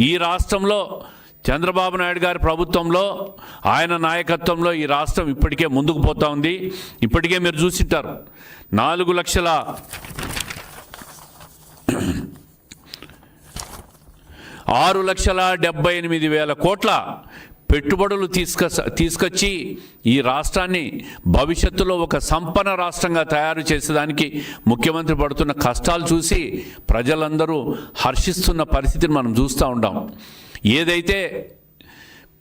ఈ రాష్ట్రంలో చంద్రబాబు నాయుడు గారి ప్రభుత్వంలో ఆయన నాయకత్వంలో ఈ రాష్ట్రం ఇప్పటికే ముందుకు పోతా ఉంది. ఇప్పటికే మీరు చూసింటారు. నాలుగు లక్షల ఆరు లక్షల డెబ్బై ఎనిమిది వేల కోట్ల పెట్టుబడులు తీసుక తీసుకొచ్చి ఈ రాష్ట్రాన్ని భవిష్యత్తులో ఒక సంపన్న రాష్ట్రంగా తయారు చేసేదానికి ముఖ్యమంత్రి పడుతున్న కష్టాలు చూసి ప్రజలందరూ హర్షిస్తున్న పరిస్థితిని మనం చూస్తూ ఉంటాం ఏదైతే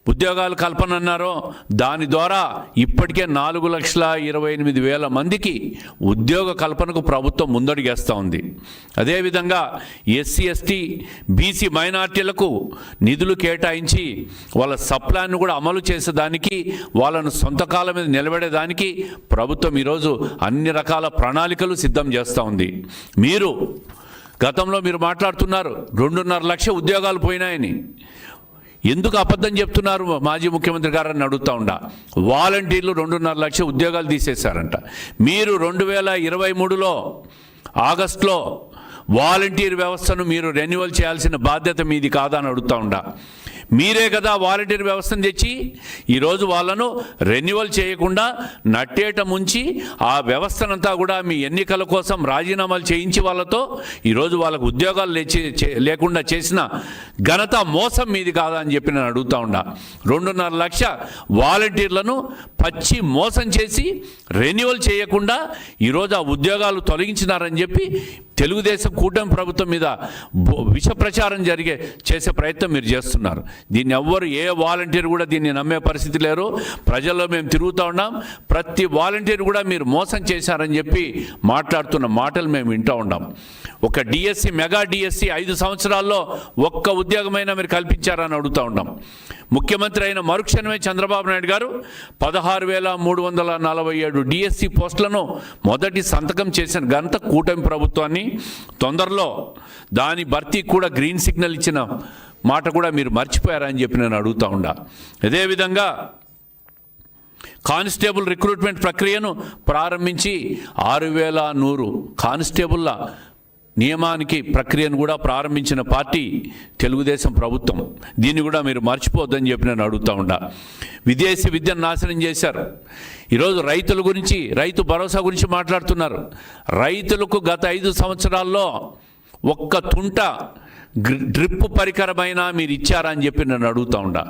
ఉద్యోగాలు కల్పన అన్నారో దాని ద్వారా ఇప్పటికే నాలుగు లక్షల ఇరవై ఎనిమిది వేల మందికి ఉద్యోగ కల్పనకు ప్రభుత్వం ముందడుగేస్తూ ఉంది. అదేవిధంగా ఎస్సీ ఎస్టీ బీసీ మైనార్టీలకు నిధులు కేటాయించి వాళ్ళ సప్లాన్ను కూడా అమలు చేసేదానికి వాళ్ళను సొంత కాలం మీద నిలబడేదానికి ప్రభుత్వం ఈరోజు అన్ని రకాల ప్రణాళికలు సిద్ధం చేస్తూ ఉంది. మీరు గతంలో మీరు మాట్లాడుతున్నారు రెండున్నర లక్ష ఉద్యోగాలు పోయినాయని. ఎందుకు అబద్ధం చెప్తున్నారు? మాజీ ముఖ్యమంత్రి గారు అని అడుగుతా ఉండా. వాలంటీర్లు రెండున్నర లక్ష ఉద్యోగాలు తీసేశారంట. మీరు రెండు వేల ఇరవై మూడులో ఆగస్టులో వాలంటీర్ వ్యవస్థను మీరు రెన్యువల్ చేయాల్సిన బాధ్యత మీది కాదా అని అడుగుతా ఉండా. మీరే కదా వాలంటీర్ వ్యవస్థను తెచ్చి ఈరోజు వాళ్ళను రెన్యువల్ చేయకుండా నట్టేట ముంచి ఆ వ్యవస్థనంతా కూడా మీ ఎన్నికల కోసం రాజీనామాలు చేయించి వాళ్ళతో ఈరోజు వాళ్ళకు ఉద్యోగాలు లేకుండా చేసిన ఘనత మోసం మీది కాదా అని చెప్పి నేను అడుగుతా ఉన్నా. రెండున్నర లక్ష వాలంటీర్లను పచ్చి మోసం చేసి రెన్యువల్ చేయకుండా ఈరోజు ఆ ఉద్యోగాలు తొలగించినారని చెప్పి తెలుగుదేశం కూటమి ప్రభుత్వం మీద విష ప్రచారం జరిగే చేసే ప్రయత్నం మీరు చేస్తున్నారు. దీన్ని ఎవ్వరు ఏ వాలంటీర్ కూడా దీన్ని నమ్మే పరిస్థితి లేరు. ప్రజల్లో మేము తిరుగుతూ ఉన్నాం. ప్రతి వాలంటీర్ కూడా మీరు మోసం చేశారని చెప్పి మాట్లాడుతున్న మాటలు మేము వింటూ ఉన్నాం. ఒక డిఎస్సి మెగా డిఎస్సి ఐదు సంవత్సరాల్లో ఒక్క ఉద్యోగమైనా మీరు కల్పించారని అడుగుతూ ఉన్నాం. ముఖ్యమంత్రి అయిన మరుక్షణమే చంద్రబాబు నాయుడు గారు పదహారు వేల మూడు వందల నలభై ఏడు డిఎస్సి పోస్టులను మొదటి సంతకం చేసిన ఘనత కూటమి ప్రభుత్వాన్ని తొందరలో దాని భర్తీ కూడా గ్రీన్ సిగ్నల్ ఇచ్చిన మాట కూడా మీరు మర్చిపోయారని చెప్పి నేను అడుగుతా ఉండా అదేవిధంగా కానిస్టేబుల్ రిక్రూట్మెంట్ ప్రక్రియను ప్రారంభించి ఆరు వేల నూరు కానిస్టేబుల్ల నియమానికి ప్రక్రియను కూడా ప్రారంభించిన పార్టీ తెలుగుదేశం ప్రభుత్వం. దీన్ని కూడా మీరు మర్చిపోవద్దని చెప్పి నేను అడుగుతా ఉండా విదేశీ విద్యను నాశనం చేశారు. ఈరోజు రైతుల గురించి రైతు భరోసా గురించి మాట్లాడుతున్నారు. రైతులకు గత ఐదు సంవత్సరాల్లో ఒక్క తుంట గ్రి- డ్రిప్ పరికరమైనా మీరు ఇచ్చారా అని చెప్పి నన్ను అడుగుతా ఉండా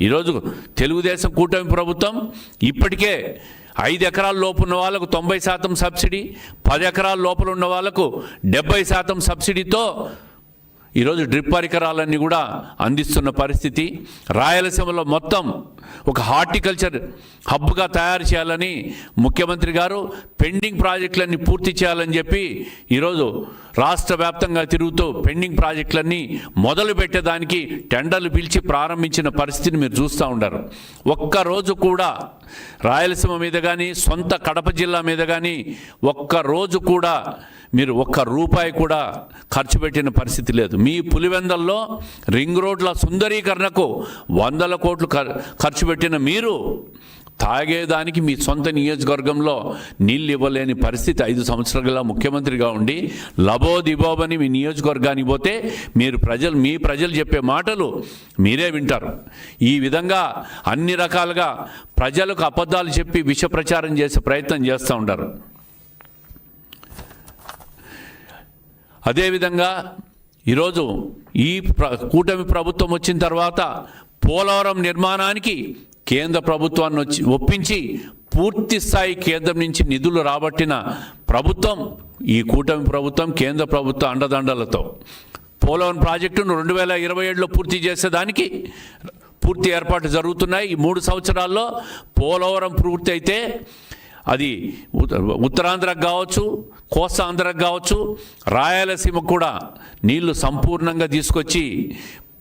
ఈరోజు తెలుగుదేశం కూటమి ప్రభుత్వం ఇప్పటికే ఐదు ఎకరాల లోపు ఉన్న వాళ్ళకు తొంభై శాతం సబ్సిడీ పది ఎకరాల లోపల ఉన్న వాళ్ళకు డెబ్బై శాతం సబ్సిడీతో ఈరోజు డ్రిప్ పరికరాలన్నీ కూడా అందిస్తున్న పరిస్థితి. రాయలసీమలో మొత్తం ఒక హార్టికల్చర్ హబ్గా తయారు చేయాలని ముఖ్యమంత్రి గారు పెండింగ్ ప్రాజెక్టులన్నీ పూర్తి చేయాలని చెప్పి ఈరోజు రాష్ట్ర వ్యాప్తంగా తిరుగుతూ పెండింగ్ ప్రాజెక్టులన్నీ మొదలు పెట్టేదానికి టెండర్లు పిలిచి ప్రారంభించిన పరిస్థితిని మీరు చూస్తూ ఉండరు. ఒక్కరోజు కూడా రాయలసీమ మీద కానీ సొంత కడప జిల్లా మీద కానీ ఒక్క రోజు కూడా మీరు ఒక్క రూపాయి కూడా ఖర్చు పెట్టిన పరిస్థితి లేదు. మీ పులివెందల్లో రింగ్ రోడ్ల సుందరీకరణకు వందల కోట్లు ఖర్చు పెట్టిన మీరు తాగేదానికి మీ సొంత నియోజకవర్గంలో నీళ్ళు ఇవ్వలేని పరిస్థితి ఐదు సంవత్సరాలుగా ముఖ్యమంత్రిగా ఉండి లబోదిబోబని మీ నియోజకవర్గానికి పోతే మీరు ప్రజలు మీ ప్రజలు చెప్పే మాటలు మీరే వింటారు. ఈ విధంగా అన్ని రకాలుగా ప్రజలకు అబద్ధాలు చెప్పి విష ప్రచారం చేసే ప్రయత్నం చేస్తూ ఉంటారు అదేవిధంగా ఈరోజు ఈ ప్ర కూటమి ప్రభుత్వం వచ్చిన తర్వాత పోలవరం నిర్మాణానికి కేంద్ర ప్రభుత్వాన్ని వచ్చి ఒప్పించి పూర్తి స్థాయి కేంద్రం నుంచి నిధులు రాబట్టిన ప్రభుత్వం ఈ కూటమి ప్రభుత్వం కేంద్ర ప్రభుత్వ అండదండలతో. పోలవరం ప్రాజెక్టును రెండు వేల ఇరవై ఏడులో పూర్తి చేసేదానికి పూర్తి ఏర్పాటు జరుగుతున్నాయి. ఈ మూడు సంవత్సరాల్లో పోలవరం పూర్తి అయితే అది ఉత్తరాంధ్రకు కావచ్చు కోస్తాంధ్రకు కావచ్చు రాయలసీమకు కూడా నీళ్ళు సంపూర్ణంగా తీసుకొచ్చి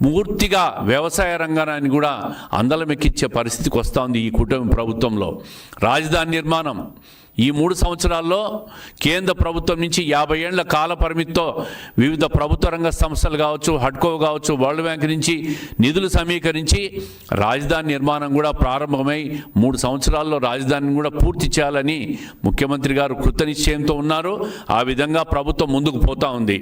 పూర్తిగా వ్యవసాయ రంగాన్ని కూడా అందలమెక్కించే పరిస్థితికి వస్తూ ఉంది ఈ కుటుంబ ప్రభుత్వంలో. రాజధాని నిర్మాణం. ఈ మూడు సంవత్సరాల్లో కేంద్ర ప్రభుత్వం నుంచి యాభై ఏళ్ళ కాల పరిమితితో వివిధ ప్రభుత్వ రంగ సంస్థలు కావచ్చు హడ్కో కావచ్చు వరల్డ్ బ్యాంక్ నుంచి నిధులు సమీకరించి రాజధాని నిర్మాణం కూడా ప్రారంభమై మూడు సంవత్సరాల్లో రాజధానిని కూడా పూర్తి చేయాలని ముఖ్యమంత్రి గారు కృతనిశ్చయంతో ఉన్నారు. ఆ విధంగా ప్రభుత్వం ముందుకు పోతా ఉంది.